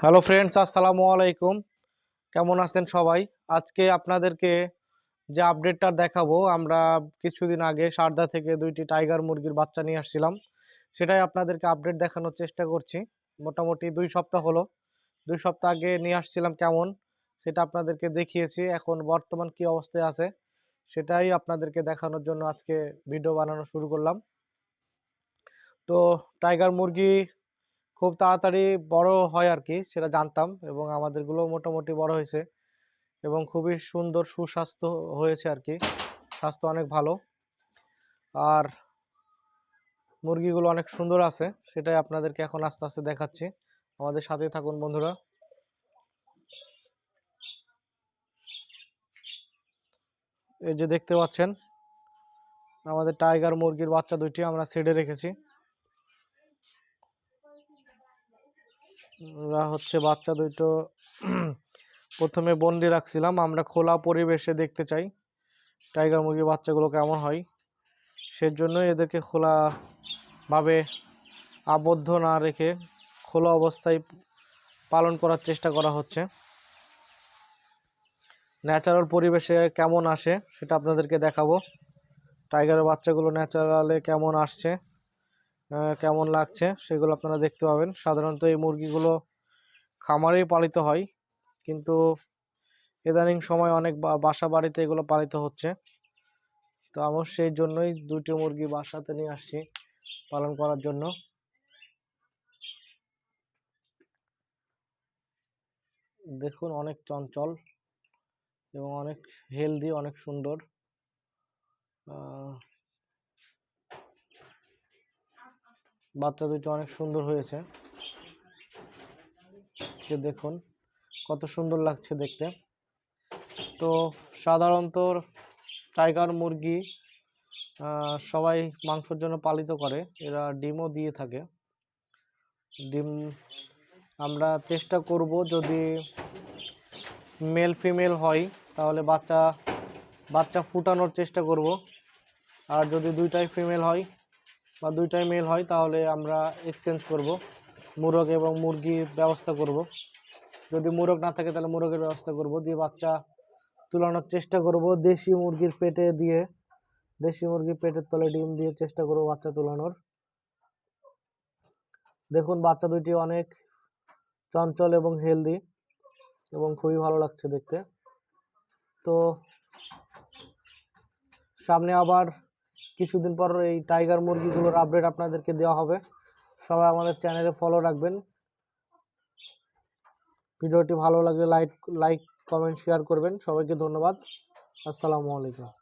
Hello friends আসসালামু আলাইকুম। কেমন আছেন সবাই? আজকে আপনাদেরকে যে আপডেটটা দেখাবো, আমরা কিছুদিন আগে সারদা থেকে দুইটি টাইগার মুরগির বাচ্চা নিয়ে আসছিলাম। সেটাই আপনাদেরকে আপডেট দেখানোর চেষ্টা করছি। মোটামুটি দুই সপ্তাহ হলো। দুই সপ্তাহ আগে নিয়ে আসছিলাম কেমন, সেটা আপনাদেরকে দেখিয়েছি। এখন বর্তমান কি অবস্থায় আছে, সেটাই আপনাদেরকে দেখানোর জন্য আজকে ভিডিও বানানো শুরু করলাম। তো টাইগার মুরগি খুব তাড়াতাড়ি বড় হয় আর কি সেটা জানতাম এবং আমাদেরগুলো মোটামুটি বড় হয়েছে এবং খুবই সুন্দর সুস্বাস্থ্য হয়েছে আর কি স্বাস্থ্য অনেক ভালো। আর মুরগিগুলো অনেক সুন্দর আছে, সেটাই আপনাদেরকে এখন আস্তে আস্তে দেখাচ্ছি। আমাদের সাথেই থাকুন বন্ধুরা। এই যে দেখতে পাচ্ছেন, আমাদের টাইগার মুরগির বাচ্চা দুইটি আমরা ছেড়ে রেখেছি। ওরা হচ্ছে বাচ্চা দুটো প্রথমে বন্দি রাখছিলাম। আমরা খোলা পরিবেশে দেখতে চাই, টাইগার মুরগির বাচ্চাগুলো কেমন হয়। সেজন্য এদেরকে খোলাভাবে আবদ্ধ না রেখে খোলা অবস্থায় পালন করার চেষ্টা করা হচ্ছে। ন্যাচারাল পরিবেশে কেমন আসে সেটা আপনাদেরকে দেখাবো। টাইগারের বাচ্চাগুলো ন্যাচারালে কেমন আসছে। কেমন লাগছে সেগুলো আপনারা দেখতে পাবেন। সাধারণত এই মুরগিগুলো খামারেই পালিত হয়, কিন্তু ইদানিং সময় অনেক বাসা বাড়িতে এগুলো পালিত হচ্ছে। তো আমার সেই জন্যই দুটি মুরগি বাসাতে নিয়ে আসছি পালন করার জন্য। দেখুন, অনেক চঞ্চল এবং অনেক হেলদি, অনেক সুন্দর। বাচ্চা দুটো অনেক সুন্দর হয়েছে। যে দেখুন, কত সুন্দর লাগছে দেখতে। তো সাধারণত টাইগার মুরগি সবাই মাংসের জন্য পালিত করে। এরা ডিমও দিয়ে থাকে। ডিম আমরা চেষ্টা করব যদি মেল ফিমেল হয়, তাহলে বাচ্চা বাচ্চা ফুটানোর চেষ্টা করব। আর যদি দুইটাই ফিমেল হয় বা দুইটাই মেল হয়, তাহলে আমরা এক্সচেঞ্জ করব। মুরগ এবং মুরগির ব্যবস্থা করব। যদি মুরগ না থাকে, তাহলে মুরগের ব্যবস্থা করব। দিয়ে বাচ্চা তুলানোর চেষ্টা করব। দেশি মুরগির পেটে দিয়ে, দেশি মুরগির পেটের তলে ডিম দিয়ে চেষ্টা করব বাচ্চা তোলানোর। দেখুন, বাচ্চা দুইটি অনেক চঞ্চল এবং হেলদি এবং খুবই ভালো লাগছে দেখতে। তো সামনে আবার কিছুদিন পর এই টাইগার মুরগিগুলোর আপডেট আপনাদেরকে দেওয়া হবে। সবাই আমাদের চ্যানেলে ফলো রাখবেন। ভিডিওটি ভালো লাগলে লাইক লাইক কমেন্ট শেয়ার করবেন। সবাইকে ধন্যবাদ। আসসালামু আলাইকুম।